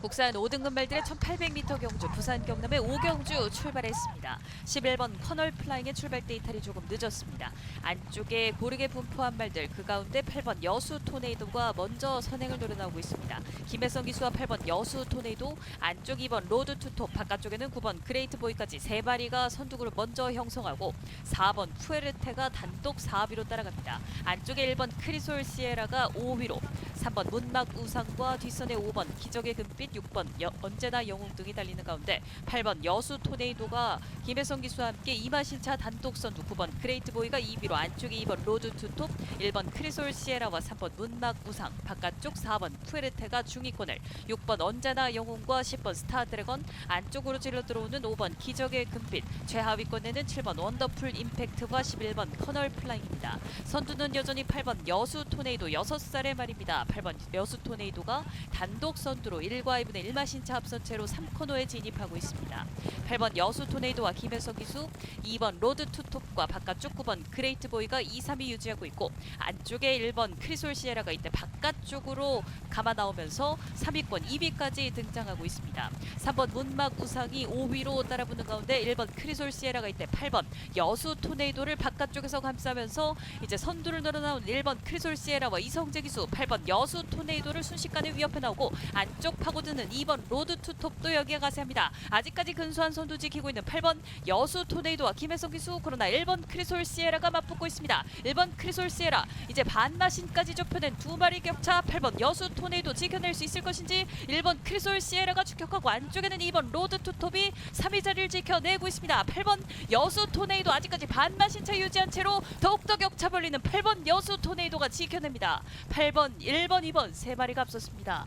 국산 5등급 말들의 1800m 경주 부산 경남의 오경주 출발했습니다. 11번 커널 플라잉의 출발 데이터리 조금 늦었습니다. 안쪽에 고르게 분포한 말들 그 가운데 8번 여수 토네이도가 먼저 선행을 노려나오고 있습니다. 김혜성 기수와 8번 여수 토네이도 안쪽 2번 로드 투톱 바깥쪽에는 9번 그레이트 보이까지 세 마리가 선두그룹 먼저 형성하고 4번 푸에르테가 단독 4위로 따라갑니다. 안쪽에 1번 크리솔 시에라가 5위로 3번 문막 우상과 뒷선에 5번 기적의 금빛 6번 여- 언제나 영웅 등이 달리는 가운데 8번 여수 토네이도가 김혜성 기수와 함께 이마신차 단독 선두 9번 그레이트 보이가 2위로 안쪽에 2번 로드 투톱 1번 크리솔 시에라와 3번 문막 우상 바깥쪽 4번 푸에르테가 중위권을 6번 언제나 영웅과 10번 스타 드래건 안쪽으로 질러 들어오는 5번 기적의 금빛 최하위권에는 7번 원더풀 임팩트와 11번 커널 플라잉입니다. 선두는 여전히 8번 여수 토네이도 6살의 말입니다. 8번 여수 토네이도가 단독 선두로 1과 2분의 1마신차 앞선 채로 3코너에 진입하고 있습니다. 8번 여수 토네이도와 김혜성 기수, 2번 로드 투톱과 바깥쪽 9번 그레이트 보이가 2, 3위 유지하고 있고 안쪽에 1번 크리솔 시에라가 이때 바깥쪽으로 감아 나오면서 3위권 2위까지 등장하고 있습니다. 3번 문막 우상이 5위로 따라붙는 가운데 1번 크리솔 시에라가 이때 8번 여수 토네이도를 바깥쪽에서 감싸면서 이제 선두를 늘어나온 1번 크리솔 시에라와 이성재 기수 8번 여수 토네이도를 순식간에 위협해 나오고 안쪽 파고드는 2번 로드 투톱도 여기에 가세합니다. 아직까지 근소한 선두 지키고 있는 8번 여수 토네이도와 김혜성 기수 그러나 1번 크리솔 시에라가 맞붙고 있습니다. 1번 크리솔 시에라 이제 반마신까지 좁혀낸 두 마리 격차 8번 여수 토네이도 지켜낼 수 있을 것인지 1번 크리솔 시에라가 추격하고 안쪽에는 2번 로드 투톱이 3위 자리를 지켜내고 있습니다. 8번 여수 토네이도 아직까지 반마신차 유지한 채로 더욱더 격차 벌리는 8번 여수 토네이도가 지켜냅니다. 8번, 1 번, 2번 세 마리가 앞섰습니다.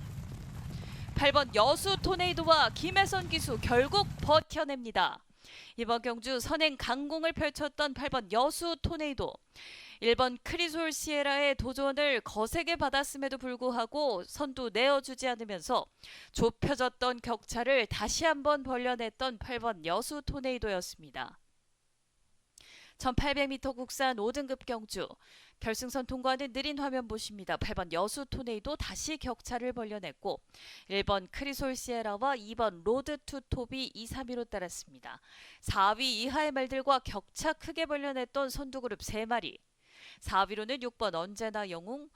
8번 여수 토네이도와 김혜선 기수 결국 버텨냅니다. 이번 경주 선행 강공을 펼쳤던 8번 여수 토네이도 1번 크리솔 시에라의 도전을 거세게 받았음에도 불구하고 선두 내어주지 않으면서 좁혀졌던 격차를 다시 한번 벌려냈던 8번 여수 토네이도였습니다. 1800m 국산 5등급 경주 결승선 통과하는 느린 화면 보십니다. 8번 여수 토네이도 다시 격차를 벌려냈고 1번 크리솔 시에라와 2번 로드 투 톱이 2, 3위로 따랐습니다. 4위 이하의 말들과 격차 크게 벌려냈던 선두 그룹 3마리 4위로는 6번 언제나 영웅